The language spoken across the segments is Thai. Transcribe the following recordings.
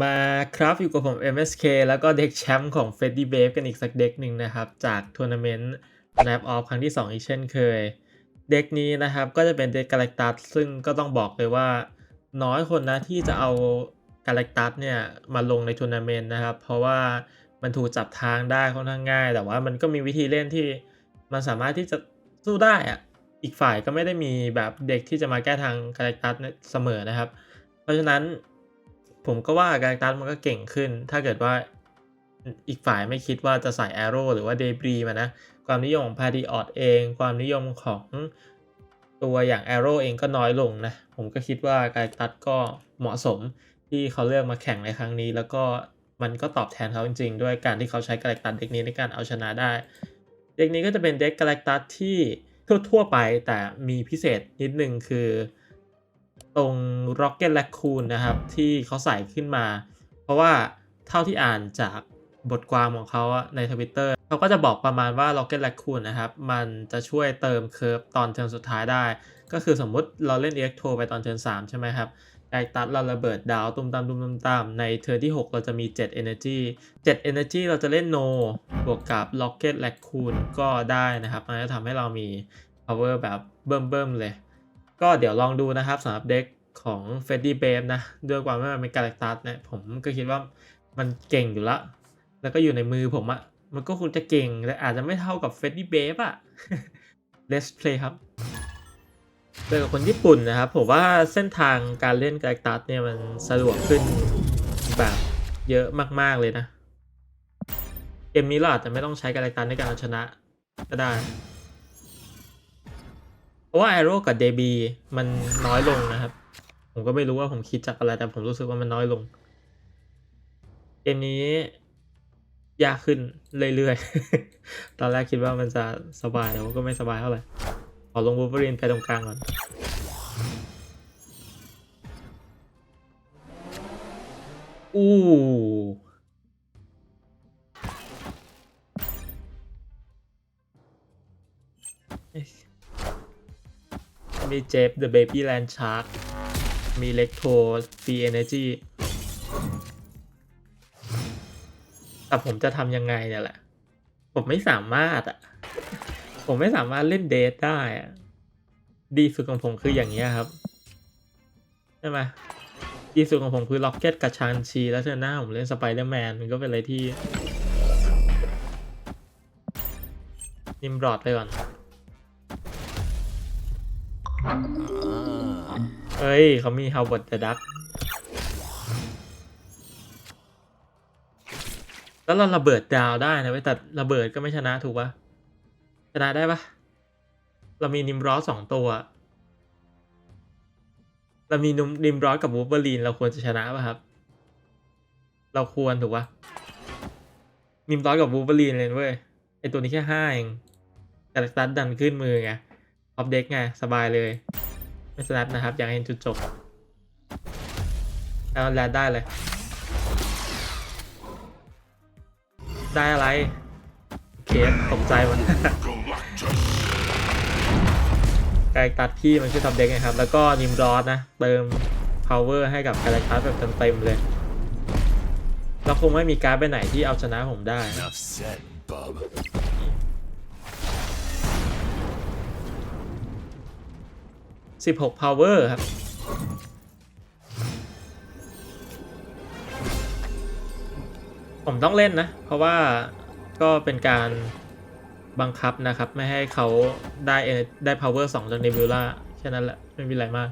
มาครับอยู่กับผม MSK แล้วก็เด็กแชมป์ของ f e d d y b a b e กันอีกสักเด็กหนึ่งนะครับ จากทัวร์นาเมนต์ Snap Off ครั้งที่ 2 อีกเช่นเคย เด็กนี้นะครับก็จะเป็นเด็กกาแล็กตัสซึ่งก็ต้องบอกเลยว่า น้อยคนนะที่จะเอากาแล็กตัสเนี่ย มาลงในทัวร์นาเมนต์นะครับ เพราะว่ามันถูกจับทางได้ค่อนข้างง่าย แต่ว่ามันก็มีวิธีเล่นที่มันสามารถที่จะสู้ได้อะอีกฝ่ายก็ไม่ได้มีแบบเด็กที่จะมาแก้ทางกาแล็กตัสเสมอนะครับ เพราะฉะนั้น ผมก็ว่าการตัสมันก็เก่งขึ้น ถ้าเกิดว่าอีกฝ่ายไม่คิดว่าจะใส่แอโร่หรือว่าเดบรีมานะ ความนิยมของพาดีออดเอง ความนิยมของตัวอย่างแอโร่เองก็น้อยลงนะ ผมก็คิดว่าการตัดก็เหมาะสมที่เขาเลือกมาแข่งในครั้งนี้ แล้วก็มันก็ตอบแทนเขาจริงๆ ด้วยการที่เขาใช้กาแล็กตัสเด็กนี้ในการเอาชนะได้ เด็กนี้ก็จะเป็นเด็กกาแล็กตัสที่ทั่วๆไปแต่มีพิเศษนิดนึงคือ ตรง Rocket Raccoon นะครับ ที่เขาใส่ขึ้นมา เพราะว่าเท่าที่อ่านจากบทความของเขาอะใน Twitter เขาก็จะบอกประมาณว่า Rocket Raccoon นะครับ มันจะช่วยเติมเคิร์ฟตอนเทิร์นสุดท้ายได้ ก็คือสมมุติเราเล่น Electro ไปตอนเทิร์น3 ใช่ไหมครับไกตัดเราระเบิดดาวตุมตามตุมตามตามในเทิร์ที่ 6 เราจะมี 7 Energy 7 Energy เราจะเล่น No บวกกับ Rocket Raccoon ก็ได้นะครับ มันจะทำให้เรามี power แบบเบิ่มๆเลย ก็เดี๋ยวลองดูนะครับสำหรับเด็กของ f r e d d y b a b e นะด้วยความว่ามันเป็นกาแล็กตัสเนี่ยผมก็คิดว่ามันเก่งอยู่ละ แล้วก็อยู่ในมือผมอะมันก็คงจะเก่งแต่อาจจะไม่เท่ากับ f r e d d y b a b e อะ Let's play ครับเจอกับคนญี่ปุ่นนะครับ ผมว่าเส้นทางการเล่นกาแล็กตัสเนี่ยมันสะดวกขึ้นแบบเยอะมากๆเลยนะ เกมนี้เราอาจจะไม่ต้องใช้กาแล็กตัสในการเอาชนะก็ได้ เพราะว่า Arrow กับ DB มันน้อยลงนะครับ ผมก็ไม่รู้ว่าผมคิดจากอะไร แต่ผมรู้สึกว่ามันน้อยลง เกมนี้ยากขึ้นเรื่อยๆ ตอนแรกคิดว่ามันจะสบายแต่ว่าก็ไม่สบายเท่าไหร่ ขอลงวูเ e อรีนไปตรงกลางก่อน อู้ มีเจฟ The Baby Land Shark มีเล็กโท Free Energy แต่ผมจะทำยังไงเนี่ยแหละ ผมไม่สามารถอะ ผมไม่สามารถเล่นเดทได้อะดีสุดของผมคืออย่างนี้ยครับ ใช่ไหมดีสุดของผมคือล็อกเก็ตกับชานชี แล้วเธอหน้าผมเล่นสไปเดอร์แมนมันก็เป็นอะไรที่ นิมรอดไปก่อน เอ้ยเขามีฮาวเวิร์ดเดอะดักแล้วเราระเบิดดาวได้นะเว้ยแต่ระเบิดก็ไม่ชนะถูกปะชนะได้ปะเรามีนิมรอสสองตัว เรามีนุมนิมรอสกับวูเบอรีนเราควรจะชนะปะครับ เราควรถูกปะนิมรอสกับวูเบอรีนเลยเว้ยไอตัวนี้แค่ห้าเองแต่ตัดดันขึ้นมือไงออฟเด็กไงสบายเลย ไม่สนับนะครับ อยากเห็นจุดจบแล้วแลดได้เลย ได้อะไร เคสตกใจมันกาแรตัดพี่มันคือท็อปเด็กนะครับ แล้วก็นิมรอสนะ เติม power ให้กับกาแรตัสแบบเต็มๆเลยเราคงไม่มีการ์ดไปไหนที่เอาชนะผมได้ 16 power ครับ ผมต้องเล่นนะ เพราะว่าก็เป็นการบังคับนะครับ ไม่ให้เขาได้ได้ power 2 จาก Nebula แค่นั้นแหละ ไม่มีอะไรมาก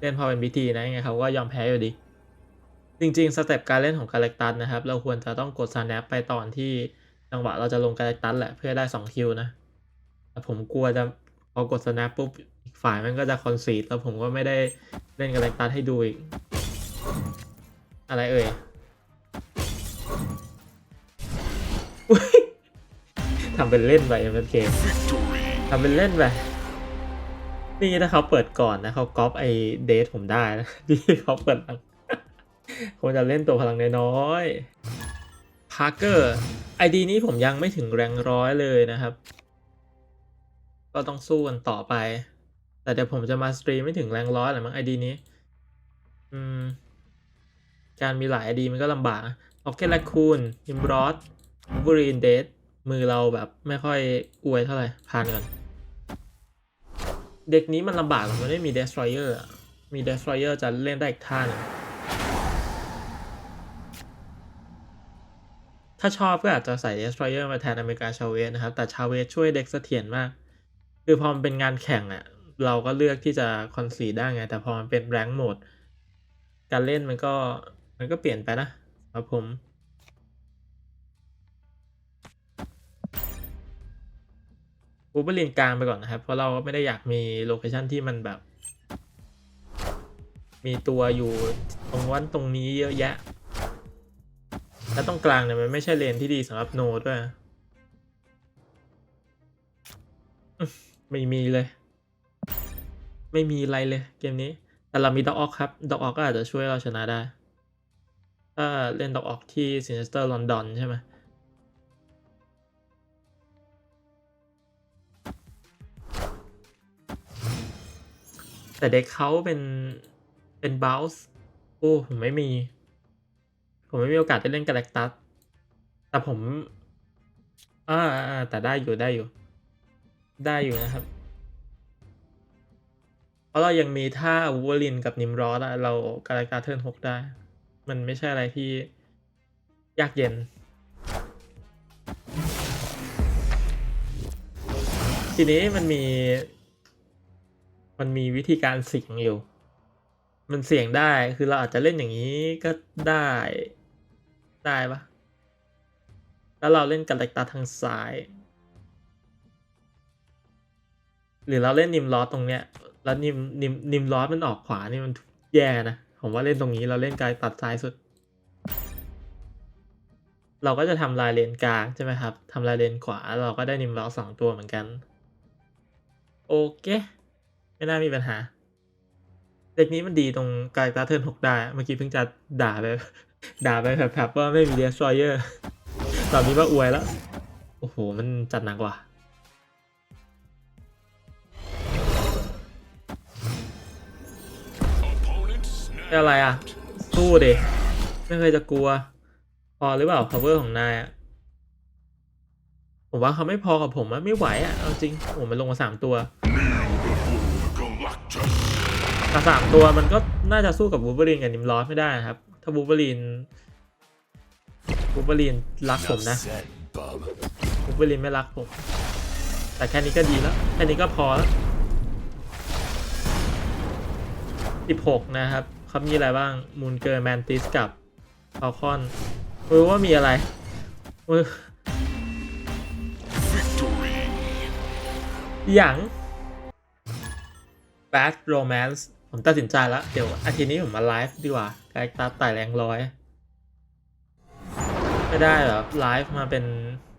เล่นพอเป็นพิธีนะยังไงเขาก็ยอมแพ้อยู่ดี จริงๆ สเต็ปการเล่นของกาแล็กตัสนะครับ เราควรจะต้องกด snap ไปตอนที่จังหวะเราจะลงกาแล็กตัสแหละเพื่อได้ 2 คิวนะแต่ผมกลัวจะพอกด snap ปุ๊บ ฝ่ายมันก็จะคอนซีดแล้วผมก็ไม่ได้เล่นกาแล็กตัสให้ดูอีก อะไรเอ่ยทำเป็นเล่นไปมันเกมทำเป็นเล่นไปนี่ถ้าเขาเปิดก่อนนะเขาก๊อปไอเดทผมได้นะที่เขาเปิดหลังคงจะเล่นตัวพลังน้อยๆพาร์เกอร์ไอดีนี้ผมยังไม่ถึงแรงร้อยเลยนะครับ ก็ต้องสู้กันต่อไป แต่เดี๋ยวผมจะมาสตรีมไม่ถึงแรงร้อยหรือมั้งไอดีนี้ อืม การมีหลาย ID มันก็ลำบากออเก t แ a คูนยิมบรอสบูรีนเดสมือเราแบบไม่ค่อยอวยเท่าไหร่ผ่านก่อน เด็กนี้มันลำบากมันไม่มี Destroyer อะมี Destroyer จะเล่นได้อีกท่านึงถ้าชอบก็อาจจะใส่ Destroyer มาแทนอเมริกาชาเวสนะครับ แต่ชาเวสช่วยเด็กเสถียรมาก คือพอมันเป็นงานแข่งอะ เราก็เลือกที่จะคอนซีดได้ไง แต่พอมันเป็นแรงโหมด การเล่นมันก็มันก็เปลี่ยนไปนะครับผมบูเบอร์ลินกลางไปก่อนนะครับ เพราะเราก็ไม่ได้อยากมีโลเคชันที่มันแบบ มีตัวอยู่ตรงวันตรงนี้เยอะแยะ แล้วตรงกลางเนี่ยมันไม่ใช่เลนที่ดีสำหรับโนด้วยอื้อไม่มีเลย ไม่มีอะไรเลยเกมนี้ แต่เรามีด็อกออกครับด็อกออกก็อาจจะช่วยเราชนะได้ ถ้าเล่นด็อกออกที่ซินเสเตอร์ลอนดอนใช่ไหมแต่เด็กเขาเป็นเป็นบ o ลส์โอ้ผมไม่มี ผมไม่มีโอกาสได้เล่นกาแล็กตัสแต่ผมอ่าแต่ได้อยู่ได้อยู่ ได้อยู่นะครับ ราะเรายังมีท่าวูเวอรินกับนิมรอสอะเรากาแล็กตัสเทิร์นหกได้ มันไม่ใช่อะไรที่ยากเย็นทีนี้มันมี มันมีวิธีการเสี่ยงอยู่ มันเสี่ยงได้คือเราอาจจะเล่นอย่างนี้ก็ได้ได้ปะแล้วเราเล่นกับเลกตาทางซ้าย หรือเราเล่นนิมลอตรงเนี้ย แล้วนิมนิมนิมลอสมันออกขวานี่มันแย่นะ ผมว่าเล่นตรงนี้เราเล่นกายตัดซ้ายสุด เราก็จะทำลายเลนกลางใช่ไหมครับทำลายเลนขวาเราก็ได้นิมลอสสองตัวเหมือนกัน โอเคไม่น่ามีปัญหา เด็กนี้มันดีตรงกายตาเทิร์นหกได้ เมื่อกี้เพิ่งจะด่าไปด่าไปแผลบๆว่าไม่มีเดสทรอยเออร์ตอนนี้ว่าอวยแล้ว โอ้โห มันจัดหนักว่ะ เป็นอะไรอะ สู้เดไม่เคยจะกลัว พอหรือเปล่า power ของนายอะ ผมว่าเขาไม่พอกับผมอะไม่ไหวอะ เอาจริงผมมันลงมาสามตัวแต่สามตัวมันก็น่าจะสู้กับบูเบอรีนกับนิมลอสไม่ได้ครับ ถ้าบูเบอรีนบูเบอรีนรักผมนะบูเบอรีนไม่รักผม แต่แค่นี้ก็ดีแล้ว แค่นี้ก็พอแล้วสิบหกนะครับ เขามีอะไรบ้าง มูนเกอร์แมนติสกับฟาคอนรู้ว่ามีอะไรเออ Victory. อย่าง Bad Romance ผมตัดสินใจแล้ว เดี๋ยวอาทิตย์นี้ผมมาไลฟ์ดีกว่าไกด์ตาไต่แรงร้อย ไม่ได้แบบไลฟ์มาเป็น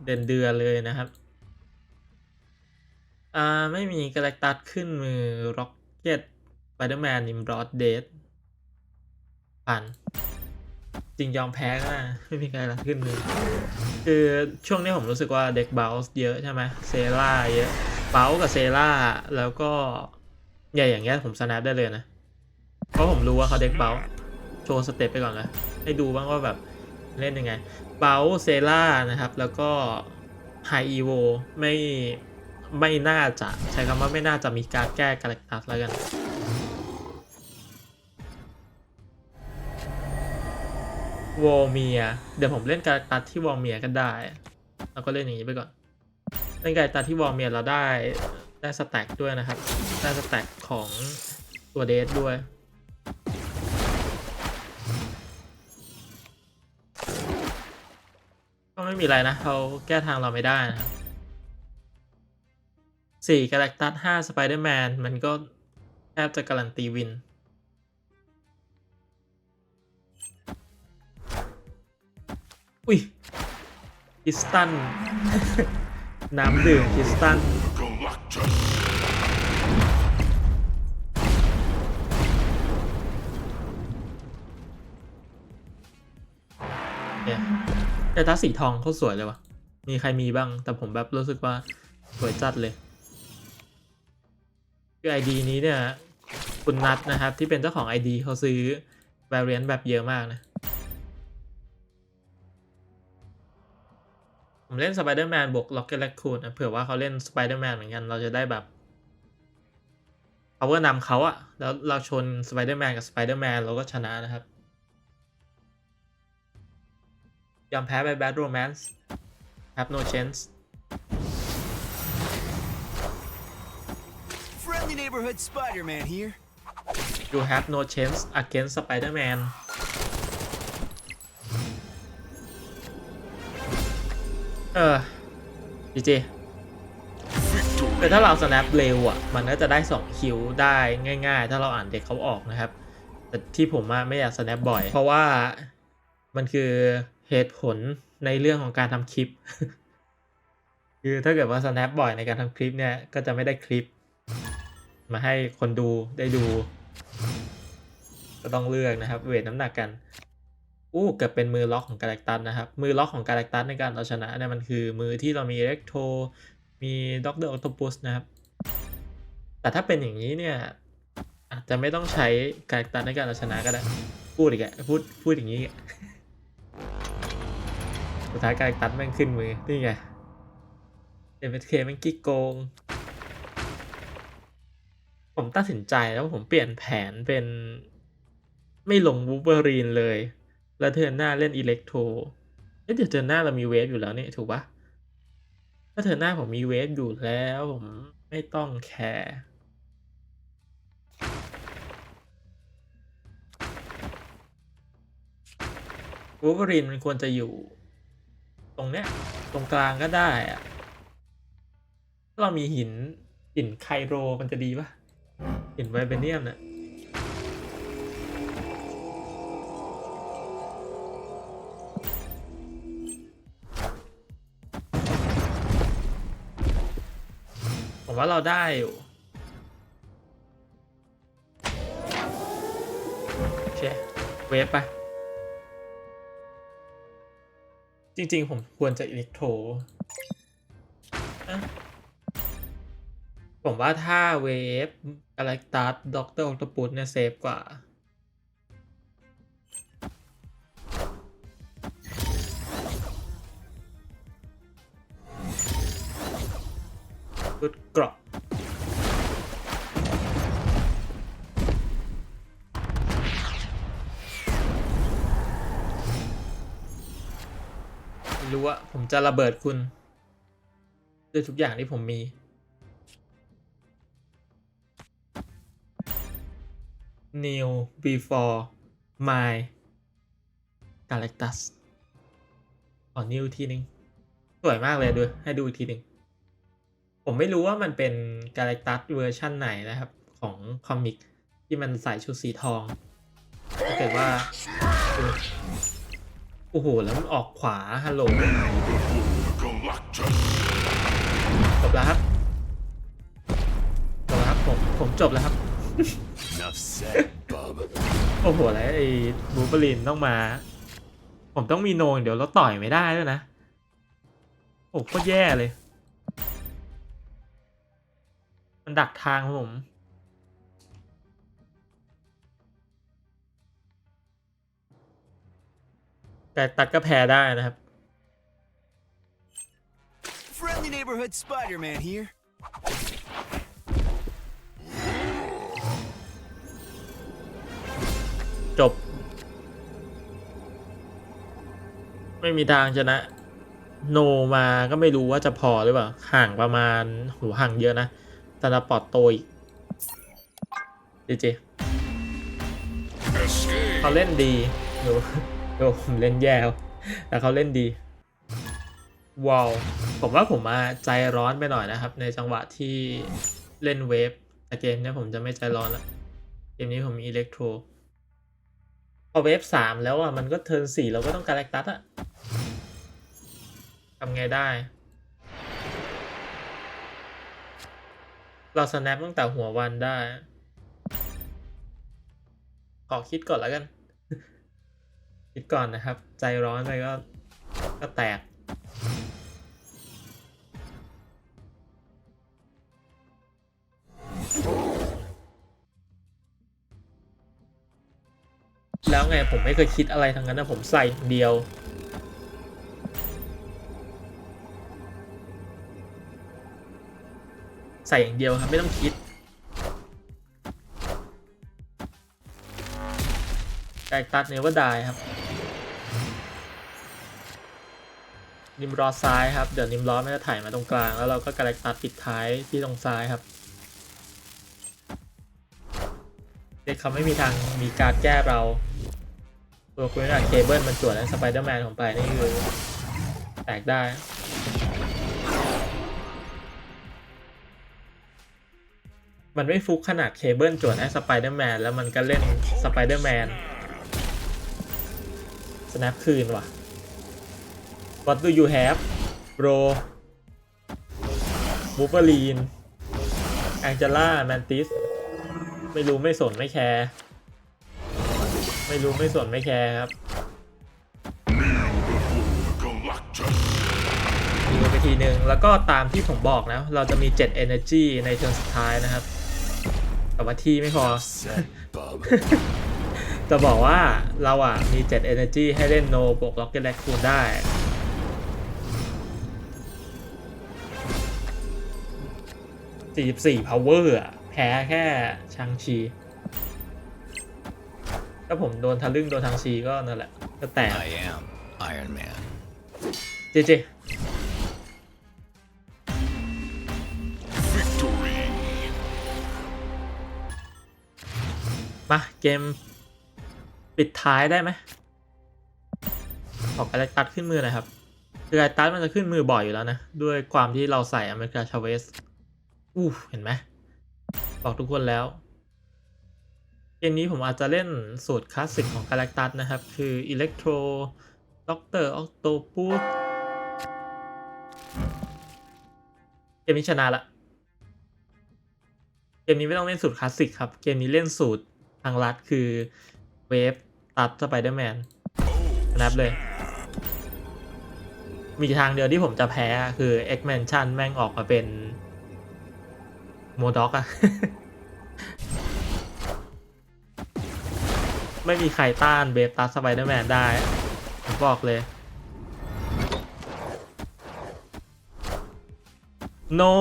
เดือนเดือนเลยนะครับ อ่า ไม่มีกาแล็กตัสขึ้นมือ Rocket Spider-Man i m r o d d a t ผ่าน จริงยอมแพ้ก็ได้ไม่มีกาแล็กตัสขึ้นมือคือช่วงนี้ผมรู้สึกว่าเด็กเบลส์เยอะใช่ไหมเซล่าเยอะเบลกับเซล่าแล้วก็ใหญ่อย่างเงี้ยผมสแนปได้เลยนะ เพราะผมรู้ว่าเขาเด็กเบลโชว์สเต็ปไปก่อนเลยให้ดูบ้างว่าแบบเล่นยังไงเบลเซล่านะครับ แล้วก็ไฮอีโวไม่ไม่น่าจะใช้คำว่าไม่น่าจะมีการแก้กาแล็กตัสแล้วกัน วอลเมียเดี๋ยวผมเล่นการตัดที่วอลเมียก็ได้เราก็เล่นอย่างนี้ไปก่อนเล่นการตัดที่วอลเมียเราได้ได้สแต็กด้วยนะครับ ได้สแต็กของตัวเดทด้วยก็ไม่มีอะไรนะเขาแก้ทางเราไม่ได้นะสี่กาแล็กตัสห้าสไปเดอร์แมนมันก็แทบจะการันตีวิน อุ้ยคิสตัน น้ำดื่มคิสตัน เนี่ยแต่ตาสีทองเขาสวยเลยวะมีใครมีบ้าง แต่ผมแบบรู้สึกว่าสวยจัดเลยคือไอดีนี้เนี่ย คุณนัทนะครับ ที่เป็นเจ้าของ ID เขาซื้อ variant แบบเยอะมากนะ เล่นสไปเดอร์แมนบวกล็อกเก็ตแลคคูนนะเผื่อว่าเขาเล่นสไปเดอร์แมนเหมือนกัน เราจะได้แบบ power นำเขาอะแล้วเราชนสไปเดอร์แมนกับสไปเดอร์แมนเราก็ชนะนะครับ ยอมแพ้ไป Bad Romance have no chance Friendly neighborhood Spider-Man here. you have no chance against Spider-Man เออจีจีคือถ้าเรา snap เร็วอะ มันก็จะได้ 2 คิวได้ง่าย ๆ ถ้าเราอ่านเด็กเขาออกนะครับ แต่ที่ผมอะไม่อยาก snap บ่อย เพราะว่ามันคือเหตุผลในเรื่องของการทำคลิป คือถ้าเกิดว่า snap บ่อยในการทำคลิปเนี่ย ก็จะไม่ได้คลิป มาให้คนดูได้ดู ก็ต้องเลือกนะครับ เวทน้ำหนักกัน อู้เกือบเป็นมือล็อกของกาแล็กตัสนะครับ มือล็อกของกาแล็กตัสในการเอาชนะเนี่ยมันคือมือที่เรามีเ e กโทมีด็อกเตอร์ออโตปุสนะครับ แต่ถ้าเป็นอย่างนี้เนี่ยอาจจะไม่ต้องใช้กาแล็กตัสในการเอาชนะก็ได้ พูดอีกอะพูดพูดอย่างนี้อีกสุดท้ายกาแล็กตัสแม่งขึ้นมือ นี่ไงเอ็มเอสเคแม่งกี้โกง ผมตัดสินใจแล้วผมเปลี่ยนแผนเป็นไม่ลงวูเบอรีนเลย แล้วเทิร์นหน้าเล่นอิเล็กโทรเอ๊ะเดี๋ยวเทิร์นหน้าเรามีเวฟอยู่แล้วเนี่ยถูกปะถ้าเทิร์นหน้าผมมีเวฟอยู่แล้วผมไม่ต้องแคร์วูเบอรีนมันควรจะอยู่ ตรงเนี้ย ตรงกลางก็ได้อะถ้าเรามีหินหินไคโรมันจะดีปะห็นไวเบเนียมเนี่ย ว่าเราได้อยู่เชเวฟไปจริงๆ ผมควรจะอิเล็กโทร ผมว่าถ้าเวฟกาแล็กตัดด็อกเตอร์ออตปุสเนี่ยเซฟกว่า รุดเกราะรู้ว่าผมจะระเบิดคุณ ด้วยทุกอย่างที่ผมมี new before my galactus ขอ new ทีนึง สวยมากเลยดูให้ดูอีกทีหนึ่ง ผมไม่รู้ว่ามันเป็น galactus เวอร์ชั่นไหนนะครับ ของคอมิกที่มันใส่ชุดสีทองถ้าเกิดว่า โอ้โห แล้วมันออกขวาฮัลโหลจบแล้วครับจบแล้วครับผมผมจบแล้วครับ Enough said, bub. โอ้โหแล้วไอ้บูเบอรีนต้องมา ผมต้องมีโนงเดี๋ยวเราต่อยไม่ได้ด้วยนะ โอ้โคตรแย่เลย มันดักทางผม แต่ตัดก็แพ้ได้นะครับ Friendly neighborhood Spider-Man here. จบ ไม่มีทางชนะ โนมาก็ไม่รู้ว่าจะพอหรือเปล่า ห่างประมาณหูห่างเยอะนะ ตาลาปอดโตอีกเจเจเขาเล่นดีดูดูผมเล่นแย่วแต่เขาเล่นดีว้าวผมว่าผมมาใจร้อนไปหน่อยนะครับ ในจังหวะที่เล่นเวฟแต่เกมนี้ผมจะไม่ใจร้อนละเกมนี้ผมมีอิเล็กโทรพอเวฟสามแล้วอะ มันก็เทิร์นสี่เราก็ต้องการแลกตัสอะทำไงได้ เรา snap ตั้งแต่หัววันได้ ขอคิดก่อนแล้วกัน คิดก่อนนะครับ ใจร้อนไปก็ ก็แตก แล้วไงผมไม่เคยคิดอะไรทั้งนั้นนะผมใส่เดียว ใส่อย่างเดียวครับไม่ต้องคิดแกลตัดเนวดายครับนิมรอซ้ายครับ เดี๋ยวนิมรอไม่จะถ่ายมาตรงกลาง แล้วเราก็กระตัดปิดท้ายที่ตรงซ้ายครับ เด็กเขาไม่มีทางมีการแก้เราตัวคุณกับเคเบิลมันจวดแล้วสไปเดอร์แมนของไปนี่คือแตกได้ มันไม่ฟุกขนาดเคเบิลจวดให้สไปเดอร์แมนแล้วมันก็เล่นสไปเดอร์แมนสแนปคืนว่ะ What do you have bro บูเฟอรีนแองเจล่าแมนติส ไม่รู้ไม่สนไม่แคร์ ไม่รู้ไม่สนไม่แคร์ครับยิงไปทีหนึ่งแล้วก็ตามที่ผมบอกนะ เราจะมี 7 energy ในเทิร์นสุดท้ายนะครับ แต่ว่าที่ไม่พอ Said bub. จะบอกว่าเราอะ มี7 energy ให้เล่น no บวก rocket raccoon ได้ 44 power อะ แพ้แค่ชังชี ถ้าผมโดนทะลึ่งโดนทางชีก็นั่นแหละ ก็แตก I am Iron Man. เจเจ มาเกมปิดท้ายได้ไหมขอกอะไรตัดขึ้นมือหน่อยครับ คือไอตัดมันจะขึ้นมือบ่อยอยู่แล้วนะ ด้วยความที่เราใส่อเมริกาชาเวสอู้เห็นไหมบอกทุกคนแล้ว เกมนี้ผมอาจจะเล่นสูตรคลาสสิกของกาแล็กตัสนะครับ คืออิเล็กโทรด็อกเตอร์ออกโตปูสเกมนี้ชนะละ เกมนี้ไม่ต้องเล่นสูตรคลาสสิกครับ เกมนี้เล่นสูตรางลัดคือเวฟตัดสไปเดอร์แมนนับเลย มีทางเดียวที่ผมจะแพ้คือ X Mansion แม่งออกมาเป็นโมด็อกอะไม่มีใครต้านเบฟตัสสไปเดอร์แมนได้ ผมบอกเลย no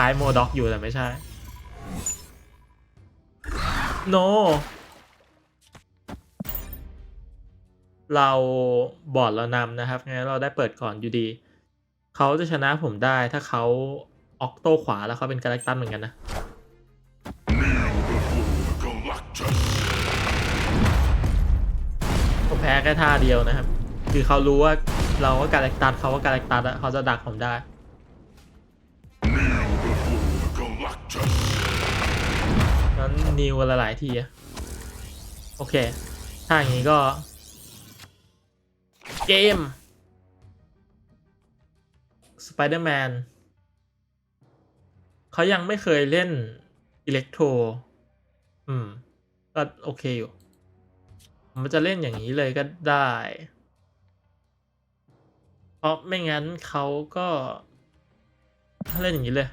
ล้ายโมด็อกอยู่แต่ไม่ใช่ no เราบอร์ดเรานำนะครับ งั้นเราได้เปิดก่อนอยู่ดี เขาจะชนะผมได้ถ้าเขาออกโต้ขวาแล้วเขาเป็นการแรคตันเหมือนกันนะผมแพ้แค่ท่าเดียวนะครับ คือเขารู้ว่าเราก็การแรคตัดเขาก็การแรคตัดอะเขาจะดักผมได้ นั้นนิวละหลายทีอะโอเค ถ้าอย่างนี้ก็ เกม Spider-Man เขายังไม่เคยเล่นอิเล็กโทรอืม ก็โอเคอยู่ผมจะเล่นอย่างนี้เลยก็ได้ เพราะไม่งั้นเขาก็เล่นอย่างนี้เลย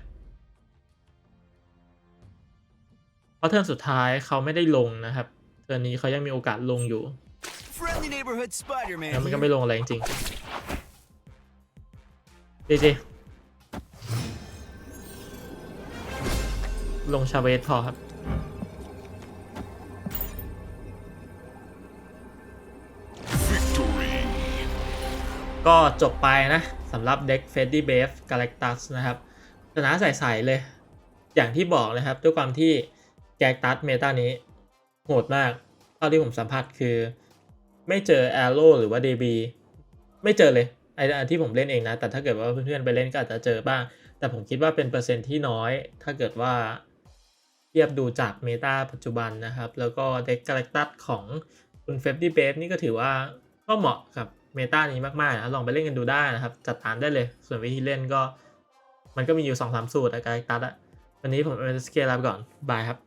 ราะเทิร์นสุดท้ายเขาไม่ได้ลงนะครับเทิร์นนี้เขายังมีโอกาสลงอยู่ Friendly neighborhood Spider-Man แล้วมันก็ here. ไม่ลงอะไรจริงๆเจเจลงชาเวสพอครับ Victory. ก็จบไปนะสำหรับเด็ก f e d d y b a v e Galactus นะครับชนะใส่ๆเลย อย่างที่บอกนะครับด้วยความที่ Galactus เมตานี้ โหดมาก เท่าที่ผมสัมผัสคือ ไม่เจอ Arrow หรือว่า DB ไม่เจอเลยไอ้อันที่ผมเล่นเองนะ แต่ถ้าเกิดว่าเพื่อนๆไปเล่นก็อาจจะเจอบ้าง แต่ผมคิดว่าเป็นเปอร์เซ็นต์ที่น้อย ถ้าเกิดว่าเทียบดูจากเมตาปัจจุบันนะครับ แล้วก็เด็ก Galactus ของคุณ f e d d y b a v e นี่ก็ถือว่าก็เหมาะกับเมตานี้มากๆนะลองไปเล่นกันดูได้นะครับ จัดตามได้เลย ส่วนวิธีเล่นก็ มันก็มีอยู่2อสามสูตรอะ Galactus อะวันนี้ผมเอ็นสเกลลาไปก่อน บายครับ